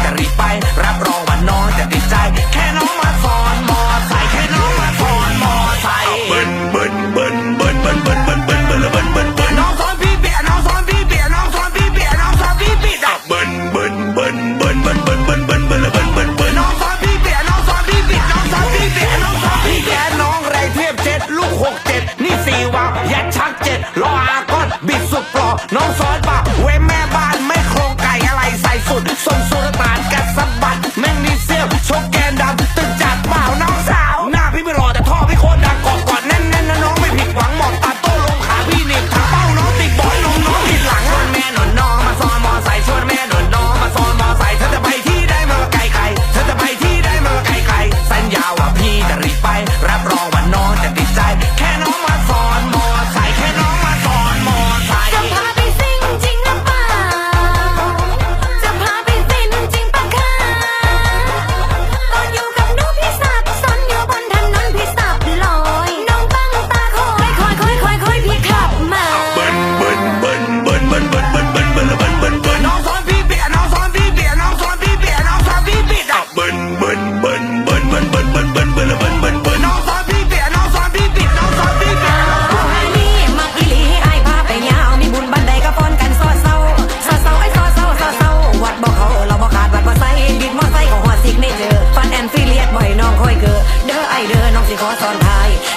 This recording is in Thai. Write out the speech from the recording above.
แต่รีไป รับรองว่าน้องจะติดใจ แค่น้องมาสอนมอใสแค่น้องมาสอนมอไซค์เบิ้ลเบิ้ลเบิ้ลเบิ้ลเบิ้ลเบิ้ลเบิ้ลเบิ้ลเบิ้ลเบิ้ลเบิ้ลเบิ้ลน้องสอนพี่เบียน้องสอนพี่เบียน้องสอนพี่เบียน้องสอนพี่บิดอะเบิ้ลเบิ้ลเบิ้ลเบิ้ลเบิ้ลเบิ้ลเบิ้ลเบิ้ลเบิ้ลเบิ้ลเบิ้ลเบิ้ลน้องสอนพี่เบียน้องสอนพี่บิดน้องสอนพี่เบียน้องสอนพี่เบียน้องไรเทียบเจ็ดลูกหกเจ็ดนี่สี่วางยัดชักเจ็ดล้ออาก้อนบิดสุดปลอน้องสอน สุรตานกัดสะบัดแม่งนีเซียมชก เด้อน้องสิขอสอนทาย